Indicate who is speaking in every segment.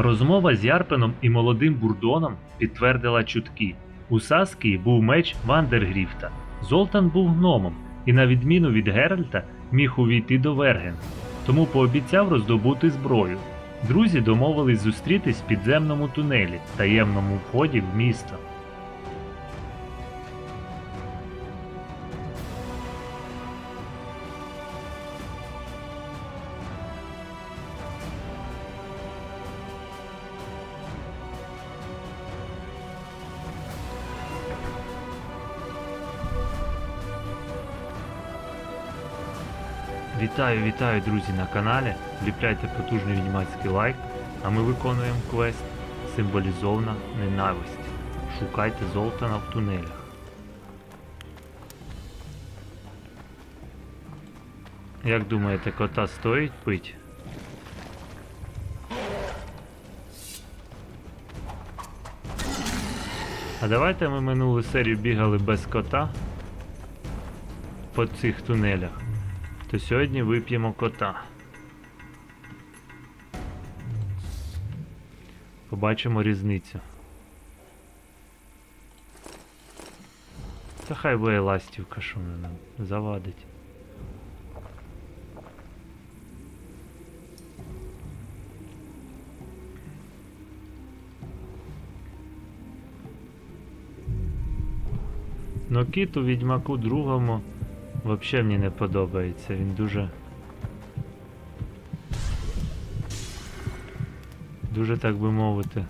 Speaker 1: Розмова з Ярпеном і молодим бурдоном підтвердила чутки. У Саскії був меч Вандергріфта. Золтан був гномом і, на відміну від Геральта, міг увійти до Верген, тому пообіцяв роздобути зброю. Друзі домовились зустрітись в підземному тунелі, таємному вході в місто. Вітаю, вітаю, друзі, на каналі. Вліпляйте потужний відьмацький лайк, а ми виконуємо квест Символізована ненависть. Шукайте Золтана в тунелях. Як думаєте, кота стоїть пить? А давайте ми минулу серію бігали без кота по цих тунелях то сьогодні вип'ємо кота. Побачимо різницю. Та хай буде ластівка, що вона нам завадить. Но кіт у відьмаку другому Взагалі мені не подобається, він дуже. Дуже так би мовити.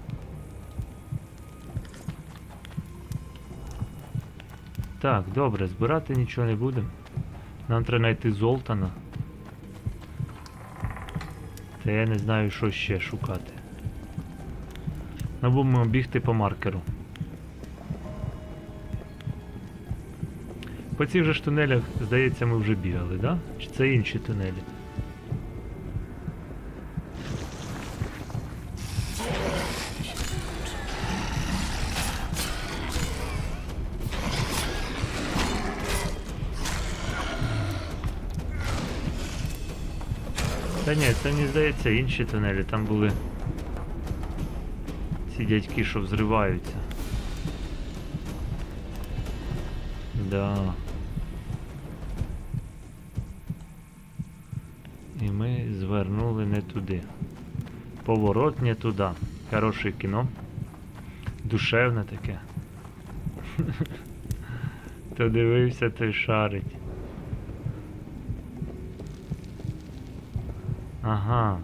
Speaker 1: Так, добре, збирати нічого не будемо. Нам треба знайти Золтана. Та я не знаю, що ще шукати. Ну будемо бігти по маркеру. По цих же ж тунелях, здається, ми вже бігали, да? Чи це інші тунелі? Та ні, це мені здається інші тунелі, там були ці дядьки, що взриваються. Да. Туди. Поворот не туди. Хороше кіно. Душевне таке. То дивився, той шарить. Ага.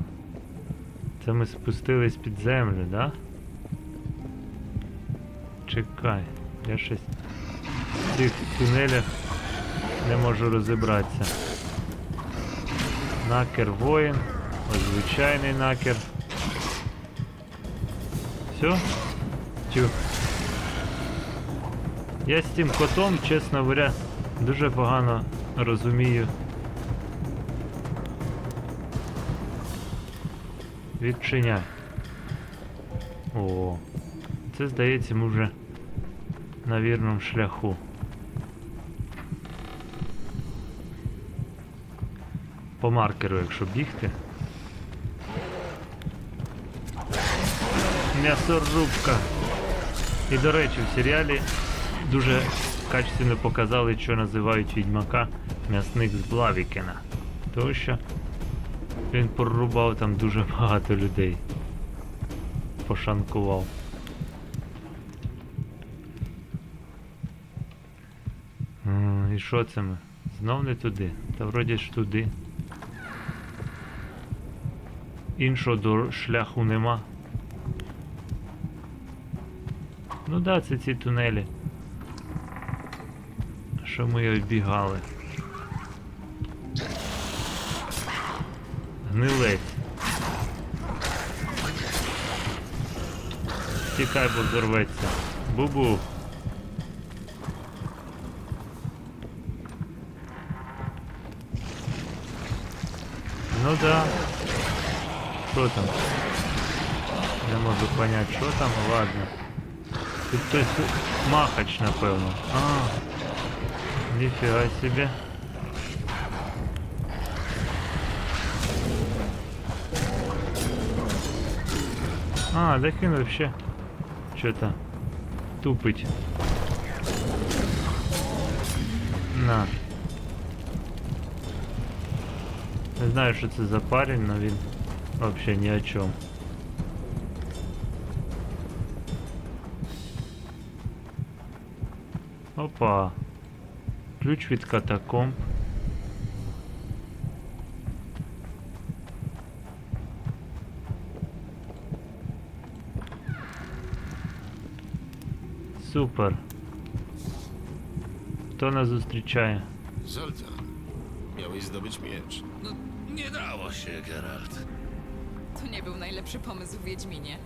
Speaker 1: Це ми спустились під землю, да? Чекай, я щось в цих тунелях не можу розібратися. Накер воїн, звичайний накер. Все? Тю. Я з цим котом, чесно говоря, дуже погано розумію. Відчиняй. О, це здається ми вже на вірному шляху. По маркеру, якщо бігти. М'ясорубка. І до речі, в серіалі дуже качественно показали, що називають відьмака м'ясник з Блавікена. Тому що він прорубав там дуже багато людей. Пошанкував. І що це ми? Знов не туди. Та вроді ж туди. Іншого до шляху нема. Ну да, це ці тунелі. Що ми оббігали. Гнилець. Тікай, бо взорветься. Бу-бу. Ну да. Що там? Не можу понять, що там, ладно. Тут хтось махач, напевно. А, ніфіга себе. А, так він вообще что-то тупить. На. Не знаю, що це за парень, но він вообще ні о чому. Опа. Ключ від катакомб. Супер. Хто нас зустрічає?
Speaker 2: Zoltan, miałeś zdobyć miecz.
Speaker 3: No, nie dało się, Geralt.
Speaker 4: To nie był najlepszy pomysł w Wiedźminie.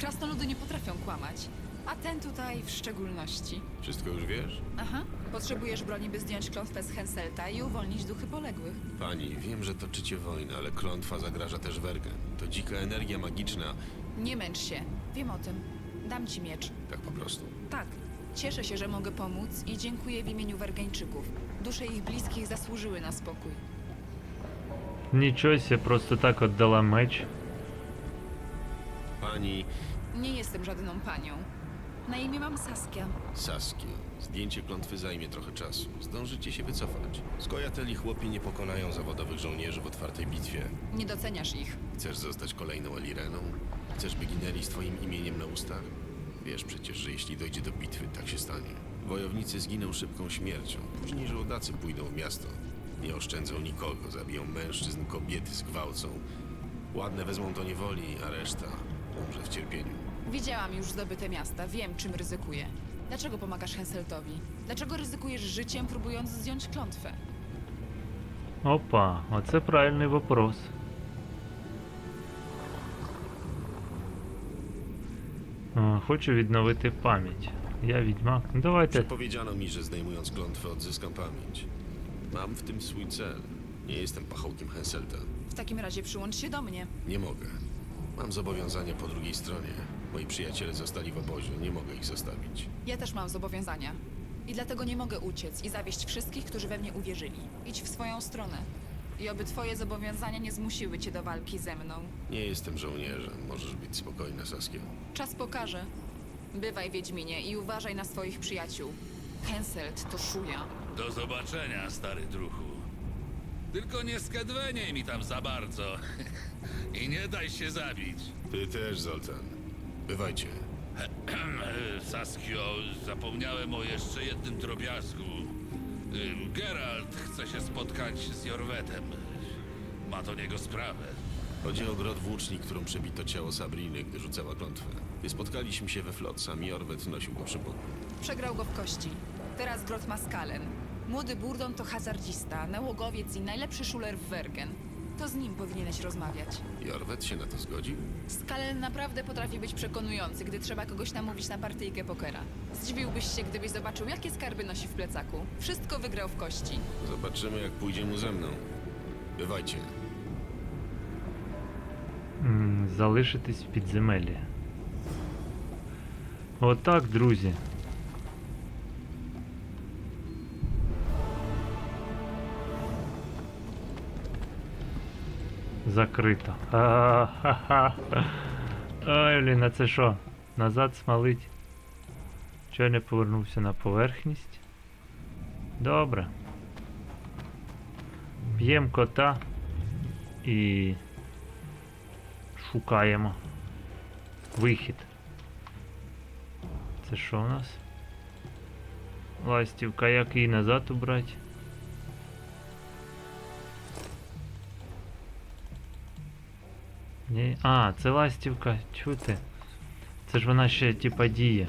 Speaker 4: Krasnoludy nie potrafią kłamać. A ten tutaj w szczególności.
Speaker 2: Wszystko już wiesz?
Speaker 4: Aha. Potrzebujesz broni, by zdjąć klątwę z Henselta i uwolnić duchy poległych.
Speaker 2: Pani, wiem, że toczycie wojnę, ale klątwa zagraża też Wergen. To dzika energia magiczna.
Speaker 4: Nie męcz się. Wiem o tym. Dam ci miecz.
Speaker 2: Tak po prostu.
Speaker 4: Tak. Cieszę się, że mogę pomóc i dziękuję w imieniu Wergeńczyków. Dusze ich bliskich zasłużyły na spokój.
Speaker 1: Нічого себе, просто так отдала меч.
Speaker 2: Pani
Speaker 4: Nie jestem żadną panią. Na imię mam Saskia.
Speaker 2: Saskia, zdjęcie klątwy zajmie trochę czasu. Zdążycie się wycofać. Skojateli chłopi nie pokonają zawodowych żołnierzy w otwartej bitwie.
Speaker 4: Nie doceniasz ich.
Speaker 2: Chcesz zostać kolejną Elireną? Chcesz, by ginęli z twoim imieniem na ustach? Wiesz przecież, że jeśli dojdzie do bitwy, tak się stanie. Wojownicy zginą szybką śmiercią. Później żołdacy pójdą w miasto. Nie oszczędzą nikogo, zabiją mężczyzn, kobiety, zgwałcą. Ładne wezmą do niewoli, a reszta umrze w cierpieniu.
Speaker 4: Widziałam już zdobyte miasta, wiem czym ryzykuję. Dlaczego pomagasz Henseltowi? Dlaczego ryzykujesz życiem, próbując zdjąć klątwę?
Speaker 1: Опа, оце правильний вопрос. А, Хочу відновити пам'ять. Я відьмак. Ну, Давайте.
Speaker 2: Powiedziano mi, że zdejmując klątwę odzyskam pamięć. Mam w tym swój cel. Nie jestem pachołkiem Henselta.
Speaker 4: W takim razie przyłącz się do mnie.
Speaker 2: Nie mogę. Mam zobowiązania po drugiej stronie. Moi przyjaciele zostali w obozie, nie mogę ich zostawić.
Speaker 4: Ja też mam zobowiązania. I dlatego nie mogę uciec i zawieść wszystkich, którzy we mnie uwierzyli. Idź w swoją stronę. I oby twoje zobowiązania nie zmusiły cię do walki ze mną.
Speaker 2: Nie jestem żołnierzem, możesz być spokojna, Saskia.
Speaker 4: Czas pokaże. Bywaj Wiedźminie i uważaj na swoich przyjaciół. Henselt to szuja.
Speaker 3: Do zobaczenia, stary druhu. Tylko nie skedweniej mi tam za bardzo. I nie daj się zabić.
Speaker 2: Ty też, Zoltan. Bywajcie.
Speaker 3: Saskio, zapomniałem o jeszcze jednym drobiazgu. Geralt chce się spotkać z Jorwetem. Ma do niego sprawę.
Speaker 2: Chodzi o grot włóczni, którą przebito ciało Sabriny, gdy rzucała klątwę. Gdy spotkaliśmy się we Flotsam i Orwet nosił go przy boku.
Speaker 4: Przegrał go w kości. Teraz Grot ma skalen. Młody Burdon to hazardzista, nałogowiec i najlepszy szuler w Wergen. To z nim powinieneś rozmawiać.
Speaker 2: I Orwet się na to zgodził?
Speaker 4: Skalen naprawdę potrafi być przekonujący, gdy trzeba kogoś namówić na partyjkę pokera. Zdziwiłbyś się, gdybyś zobaczył, jakie skarby nosi w plecaku. Wszystko wygrał w kości.
Speaker 2: Zobaczymy, jak pójdzie mu ze mną. Bywajcie.
Speaker 1: М, Залишитись в підземеллі. Отак, друзі. Закрито. Ха-ха-ха. Ой, блін, а це що? Назад смалить. Чого не повернувся на поверхність? Добре. Б'ємо кота і шукаємо вихід. Це що у нас? Ластівка, як її назад убрати? Ні. А, це ластівка, чути. Це ж вона ще типа діє.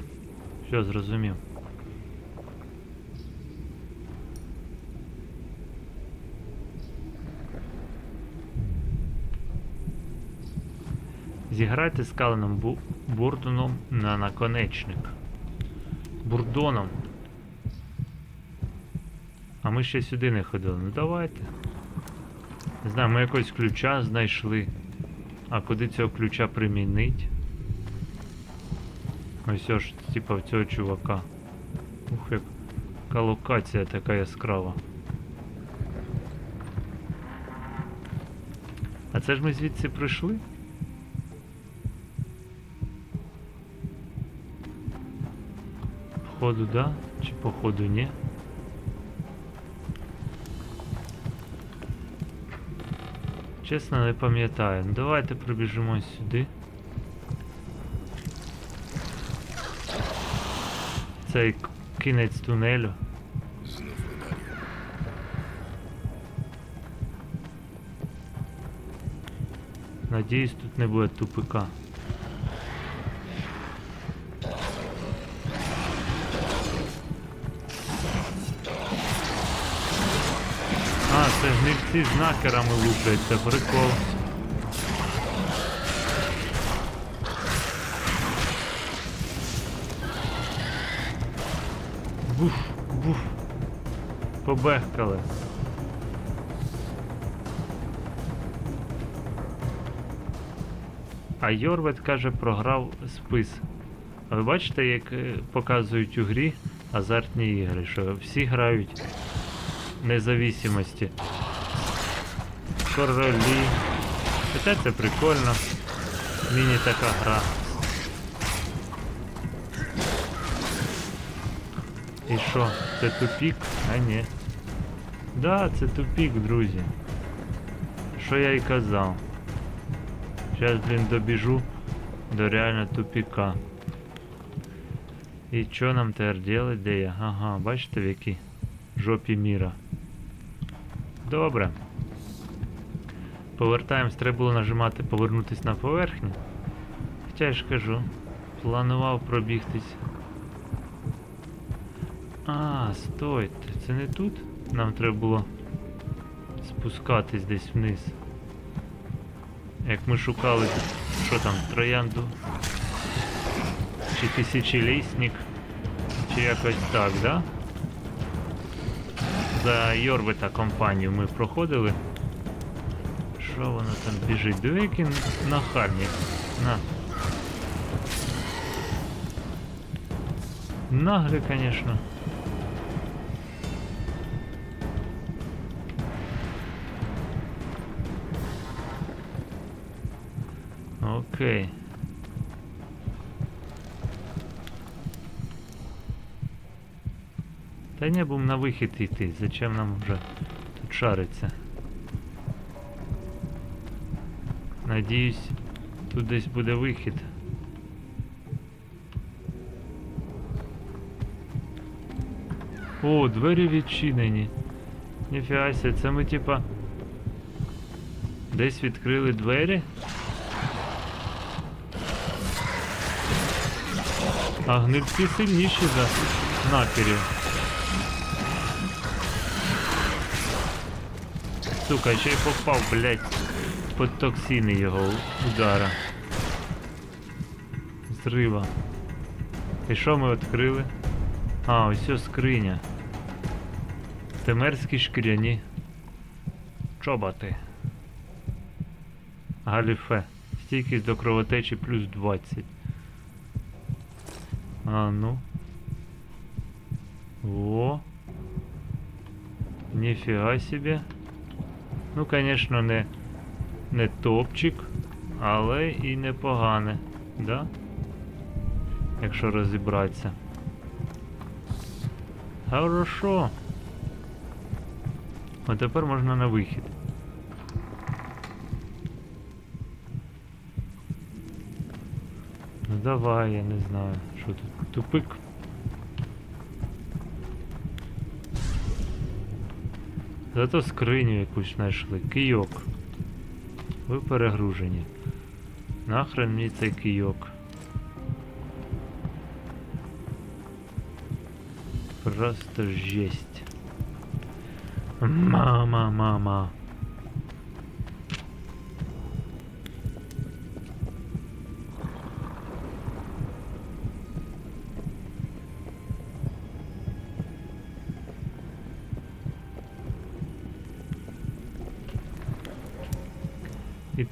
Speaker 1: Що зрозумів. Зіграйте з Каленом Бу Бурдоном на наконечник. Бурдоном. А ми ще сюди не ходили. Ну давайте. Не знаю, ми якогось ключа знайшли. А куди цього ключа примінить? Ось ж, типа в цього чувака. Ух, яка локація така яскрава. А це ж ми звідси прийшли? Походу, да? Чи походу ні? Чесно, не пам'ятаю. Ну, Давайте пробіжимо сюди. Цей кінець тунелю. Надіюсь, тут не буде тупика. Гнильці з накерами це прикол. Буф, буф. Побехкали. А Йорвет каже, програв спис. А ви бачите, як е, показують у грі азартні ігри, що всі грають независимості. Королі. Хоча це прикольно. Міні така гра. І що, це тупік? А ні. Да, це тупік, друзі. Що я і казав. Сейчас, блин, добіжу до реально тупика. І що нам тепер делать, де я? Ага, бачите в якій жопі міра. Добре. Повертаємось, треба було нажимати повернутись на поверхню. Хоча я ж кажу, планував пробігтись. А, стойте, це не тут? Нам треба було спускатись десь вниз. Як ми шукали, що там, троянду? Чи тисячолісник? Чи якось так, да? За Йорвита компанію ми проходили. Що воно там біжить? Диви, який нахальник. На. Наглі, конечно. Окей. Та не будемо на вихід йти. Зачем нам вже тут шариться? Надіюсь, тут десь буде вихід. О, двері відчинені. Ніфіга ся, це ми типа. Десь відкрили двері. А гнильці сильніші за накерів. Сука, ще й попав, блядь, під токсини його удара. Зрива. І що ми відкрили? А, ось ось скриня. Темерські шкіряні. Чоботи. Галіфе. Стійкість до кровотечі плюс 20. А ну. О. Ніфіга себе. Ну, конечно, не, не топчик, але і непогане, да? Якщо розібратися. Хорошо. А тепер можна на вихід. Ну давай, я не знаю, що тут. Тупик. Зато скриню якусь знайшли. Кийок. Ви перегружені. Нахрен мені цей кийок. Просто жесть. Мама, мама.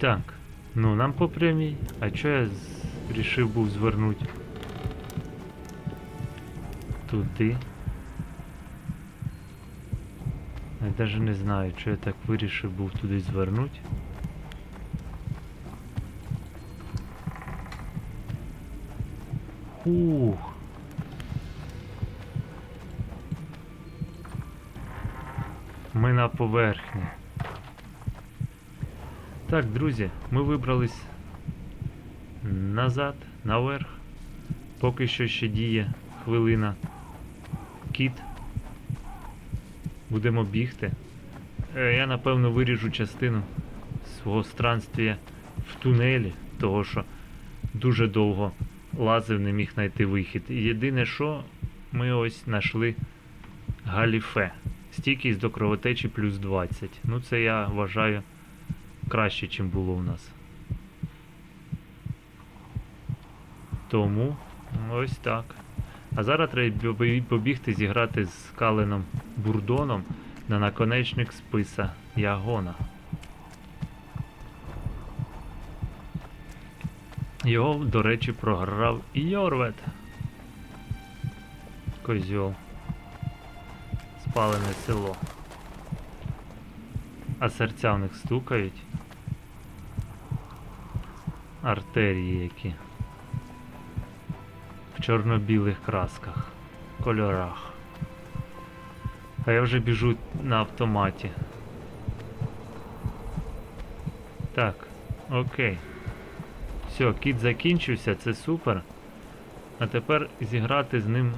Speaker 1: Так, ну нам по прямій. А чо я вирішив був звернути? Туди. Я навіть не знаю, що я так вирішив був туди звернути. Ух. Ми на поверхні. Так, друзі, ми вибрались назад, наверх. Поки що ще діє хвилина. Кіт. Будемо бігти. Е, Я напевно виріжу частину свого странствія в тунелі, того що дуже довго лазив, не міг знайти вихід. Єдине, що ми ось знайшли галіфе. Стійкість до кровотечі плюс 20. Ну це я вважаю краще, ніж було у нас. Тому ось так. А зараз треба побігти зіграти з Каленом Бурдоном на наконечник списа Ягона. Його, до речі, програв і Йорвет. Козьол. Спалене село. А серця в них стукають. Артерії які. В чорно-білих красках. Кольорах. А я вже біжу на автоматі. Так, окей. Все, кіт закінчився, це супер. А тепер зіграти з ним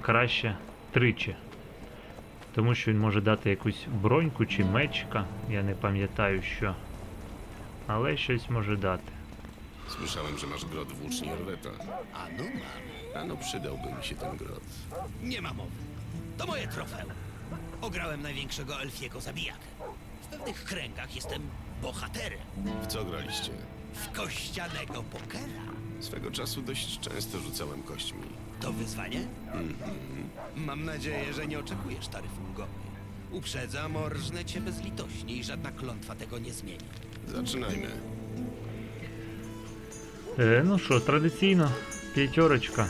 Speaker 1: краще тричі. Тому що він може дати якусь броньку чи мечка. Я не pamiętаю що. Але щось може dати.
Speaker 2: Słyszałem, że masz grot włóczni Orweta.
Speaker 5: A no mam.
Speaker 2: A no przydałby mi się ten grot.
Speaker 5: Nie ma mowy. To moje trofeum. Ograłem największego elfiego zabijakę. W pewnych kręgach jestem bohaterem.
Speaker 2: W co graliście?
Speaker 5: W kościanego pokera.
Speaker 2: Swego czasu dość często rzucałem kośćmi.
Speaker 5: To wyzwanie? Mam nadzieję, że nie oczekujesz taryf ulgowej. Uprzedzam, orżnę cię bezlitośnie i żadna klątwa tego nie zmieni.
Speaker 2: Zaczynajmy.
Speaker 1: Е, ну що, традиційно, п'ятерочка.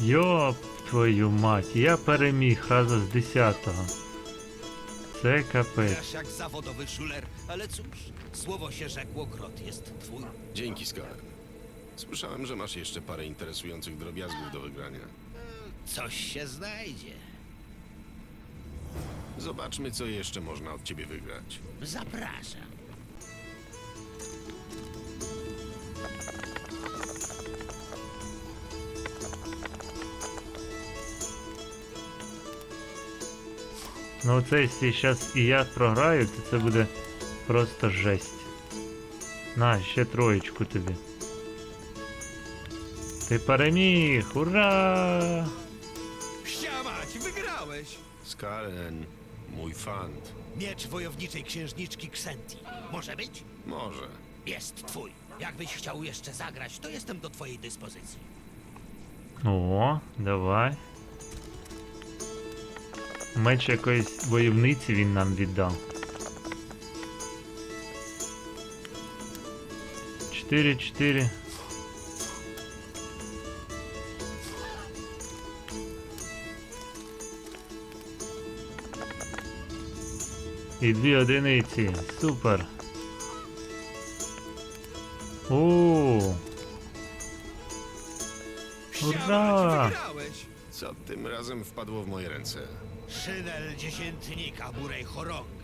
Speaker 1: Йоп твою мать, я переміг раза з 10-го.
Speaker 5: CKP. Jak zawodowy szuler, ale cóż, słowo się rzekło, grot jest twój.
Speaker 2: Dzięki, Scar. Słyszałem, że masz jeszcze parę interesujących drobiazgów do wygrania.
Speaker 5: E, coś się znajdzie.
Speaker 2: Zobaczmy, co jeszcze można od ciebie wygrać.
Speaker 5: Zapraszam.
Speaker 1: Ну оце, якщо зараз і я програю, то це буде просто жесть. На, ще троєчку тобі. Ти переміг! Ура!
Speaker 5: Siamać, wygrałeś!
Speaker 2: Skalen, mój fant.
Speaker 5: Miecz wojowniczej księżniczki Ksenti. Może być?
Speaker 2: Może.
Speaker 5: Jest twój. Jakbyś chciał jeszcze zagrać, to jestem do twojej dyspozycji.
Speaker 1: О, давай. Меч якоїсь войовниці він нам віддав. 4-4. І дві одиниці. Супер. О, Ура!
Speaker 2: Co tym razem wpadło w moje ręce?
Speaker 5: Szynel dziesiętnika Burej Chorągwi.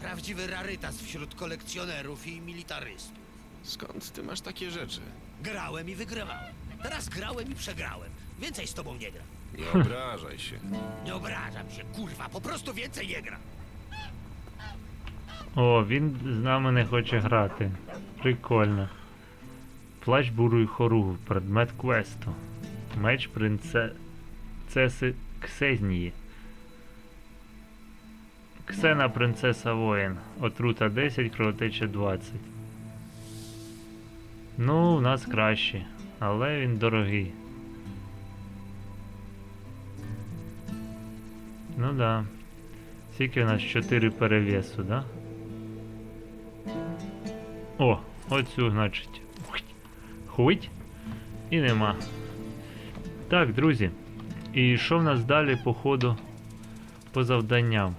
Speaker 5: Prawdziwy rarytas wśród kolekcjonerów i militarystów.
Speaker 2: Skąd ty masz takie rzeczy?
Speaker 5: Grałem i wygrywałem. Teraz grałem i przegrałem. Więcej z tobą nie gram.
Speaker 2: Nie obrażaj się.
Speaker 5: Nie obrażam się, kurwa, po prostu więcej nie gram.
Speaker 1: О, він з нами не хоче грати. Прикольно. Плащ бурої хоругу, предмет квесту. Меч принцеси Ксезнії. Ксена принцеса воїн. Отрута 10, кровотеча 20. Ну, у нас краще, але він дорогий. Ну да. Скільки у нас 4 перевесу, да? О, оцю, значить. Хуть. І нема. Так, друзі. І що в нас далі по ходу по завданням?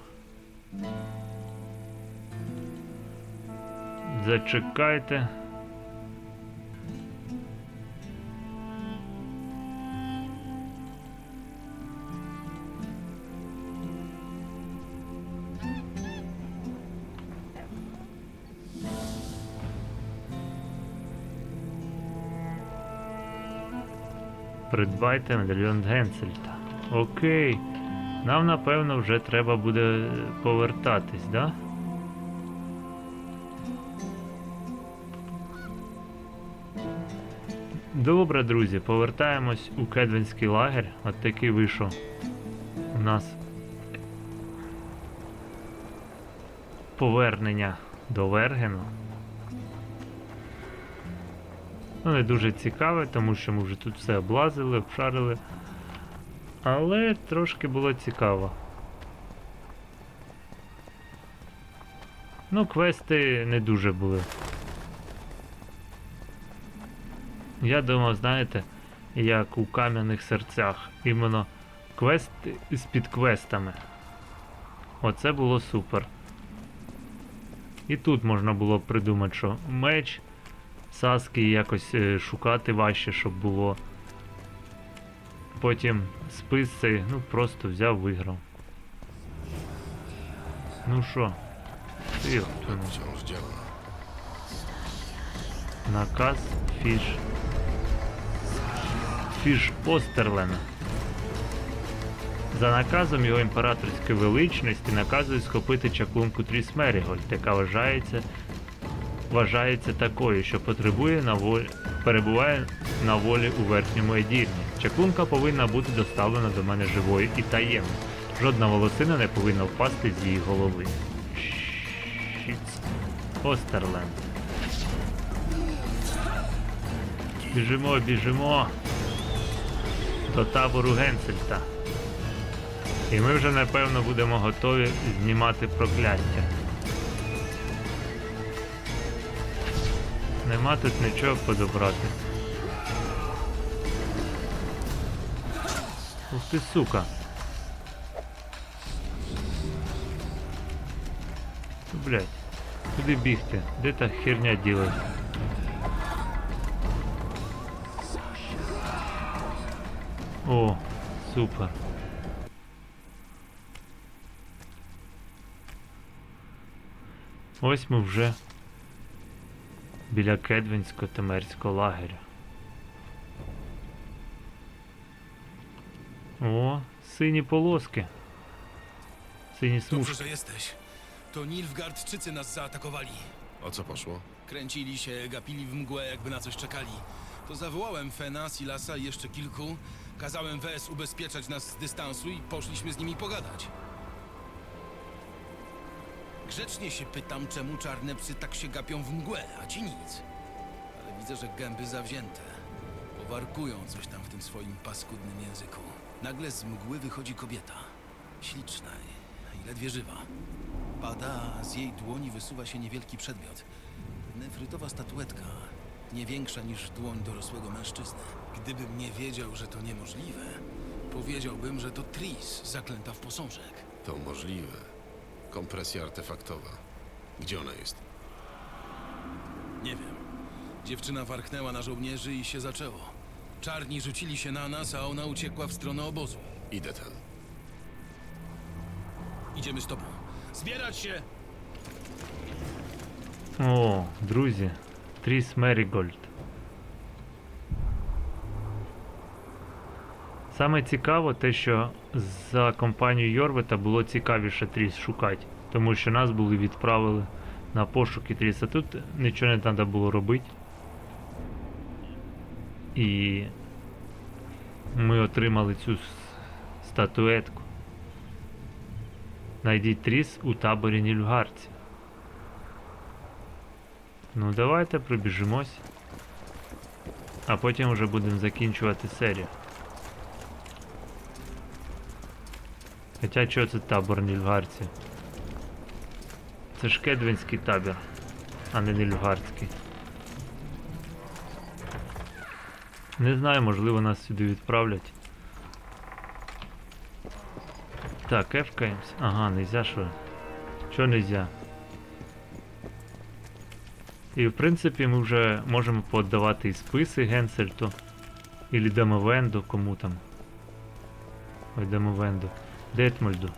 Speaker 1: Зачекайте. Придбайте медальйон Генсельта. Окей. Нам напевно вже треба буде повертатись, да? Добре, друзі, повертаємось у Кедвінський лагерь. От такий вийшов у нас повернення до Вергену. Ну, не дуже цікаве, тому що ми вже тут все облазили, обшарили. Але трошки було цікаво. Ну, квести не дуже були. Я думав, знаєте, як у кам'яних серцях. Іменно квест з підквестами. Оце було супер. І тут можна було придумати, що меч, саски якось е, шукати важче, щоб було. Потім спис цей, ну просто взяв, виграв. Ну що? Ти. Наказ фіш. Фіш Остерлена. За наказом його імператорської величності наказує схопити чаклунку Тріс Мерігольд, яка вважається, вважається такою, що потребує на волі, перебуває на волі у верхньому едірні. Чаклунка повинна бути доставлена до мене живою і таємно. Жодна волосина не повинна впасти з її голови. Щіц. Остерленд. Біжимо, біжимо до табору Генсельта. І ми вже напевно будемо готові знімати прокляття. Нема тут нічого подобрати. Ух ти сука. Блять, куди бігти? Де та херня ділась? О, супер. Ось ми вже біля Кедвінсько-Темерського лагеря. сині полоски. Сині
Speaker 6: Dobrze,
Speaker 1: смужки.
Speaker 6: że jesteś. To Nilfgaardczycy nas zaatakowali.
Speaker 2: O co poszło?
Speaker 6: Kręcili się, gapili w mgłę, jakby na coś czekali. To zawołałem Fena, Silasa i jeszcze kilku. Kazałem Wes ubezpieczać nas z dystansu i poszliśmy z nimi pogadać. Grzecznie się pytam, czemu czarne psy tak się gapią w mgłę, a ci nic. Ale widzę, że gęby zawzięte. Powarkują coś tam w tym swoim paskudnym języku. Nagle z mgły wychodzi kobieta. Śliczna i- ledwie żywa. Pada, a z jej dłoni wysuwa się niewielki przedmiot. Nefrytowa statuetka, nie większa niż dłoń dorosłego mężczyzny. Gdybym nie wiedział, że to niemożliwe, powiedziałbym, że to Tris, zaklęta w posążek.
Speaker 2: To możliwe. Kompresja artefaktowa. Gdzie ona jest?
Speaker 6: Nie wiem. Dziewczyna warknęła na żołnierzy i się zaczęło. Czarni rzucili się na nas, a ona uciekła w stronę obozu.
Speaker 2: Idę tam.
Speaker 6: Idziemy z tobą. Zbierać się!
Speaker 1: О, друзі, Тріс Мерігольд. Саме цікаво те, що за компанією Йорвета було цікавіше Тріс шукати, тому що нас були відправили на пошуки Тріса. Тут нічого не треба було робити. І ми отримали цю статуетку. Найдіть Тріс у таборі Нільфгарців. Ну давайте пробіжимось. А потім вже будемо закінчувати серію. Хоча чого це табор Нільфгарців? Це ж Кедвінський табір, а не Нільфгардський. Не знаю, можливо нас сюди відправлять. Так, ефкаємось. Ага, нельзя що? Що нельзя? І в принципі ми вже можемо подавати і списи Генсельту. Ілі Демовенду, кому там. Ой, Демовенду. Детмольду.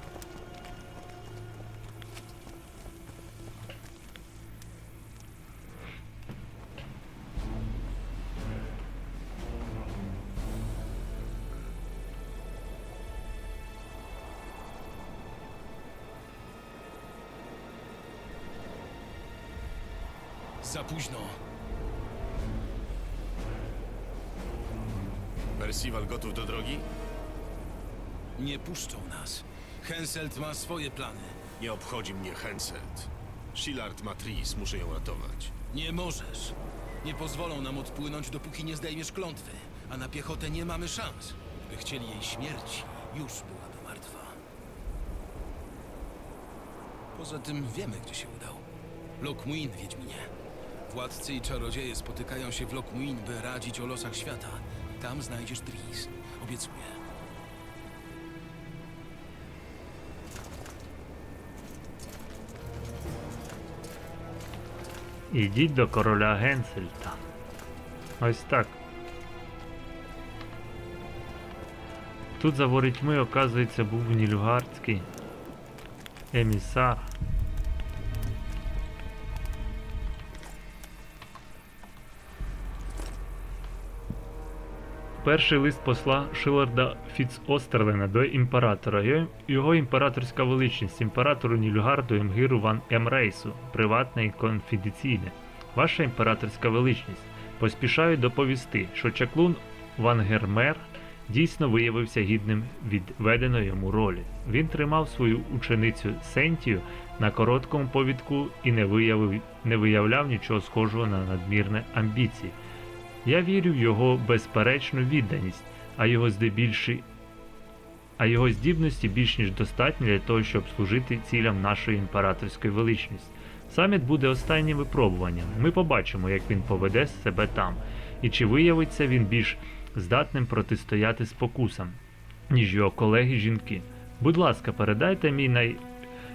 Speaker 2: Percival gotów do drogi?
Speaker 6: Nie puszczą nas. Henselt ma swoje plany.
Speaker 2: Nie obchodzi mnie Henselt. Shillard ma Tris, muszę ją ratować.
Speaker 6: Nie możesz. Nie pozwolą nam odpłynąć, dopóki nie zdejmiesz klątwy. A na piechotę nie mamy szans. Gdyby chcieli jej śmierci, już byłaby martwa. Poza tym wiemy, gdzie się udał. Lokmuin, Wiedźminie. Władcy i czarodzieje spotykają się w Lokmuin, by radzić o losach świata. Tam znajdziesz Tris. Obiecuję.
Speaker 1: Ідіть до короля Генсельта. Ось так. Тут за ворітьми, оказується, був нільфгардський емісар. Перший лист посла Шиларда Фіцостерлена до імператора. Його, імператорська величність, імператору Нільгарду Емгіру Ван Емрейсу, приватне і конфіденційне. Ваша імператорська величність, поспішаю доповісти, що чаклун Ван Гермер дійсно виявився гідним відведеної йому ролі. Він тримав свою ученицю Сентію на короткому повідку і не, виявив, не виявляв нічого схожого на надмірне амбіції. Я вірю в його безперечну відданість, а його здебільші. А його здібності більш ніж достатні для того, щоб служити цілям нашої імператорської величності. Саміт буде останнім випробуванням. Ми побачимо, як він поведе себе там, і чи виявиться він більш здатним протистояти спокусам, ніж його колеги-жінки. Будь ласка, передайте мій най...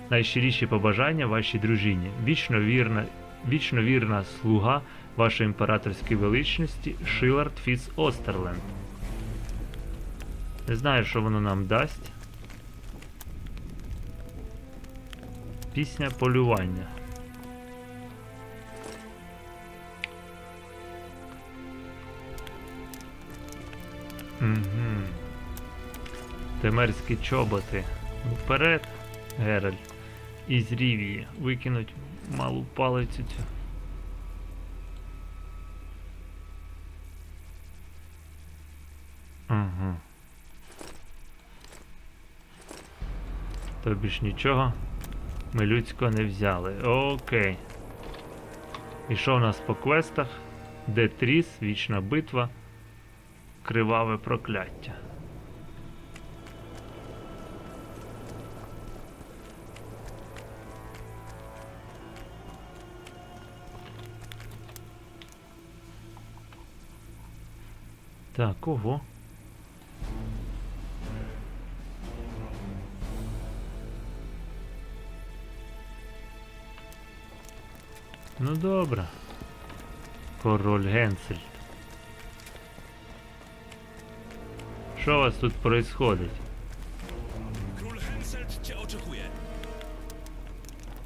Speaker 1: найщиріші побажання вашій дружині. Вічно вірна, вічно вірна слуга вашої імператорської величності Шилард Фіц Остерленд. Не знаю, що воно нам дасть. Пісня полювання. Угу. Темерські чоботи. Вперед, Геральт. Із Рівії. Викинуть малу палицю Угу. Тобі ж нічого ми людського не взяли. Окей. І що в нас по квестах? Детріс, вічна битва, криваве прокляття. Так, ого. Ну добре. Король Генсельд. Що у вас тут происходить?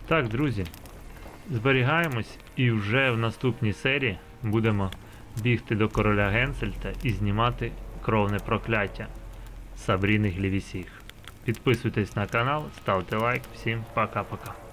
Speaker 1: Так, друзі, зберігаємось і вже в наступній серії будемо бігти до короля Генсельта і знімати кровне прокляття Сабріни Глівісіх. Підписуйтесь на канал, ставте лайк. Всім пока-пока.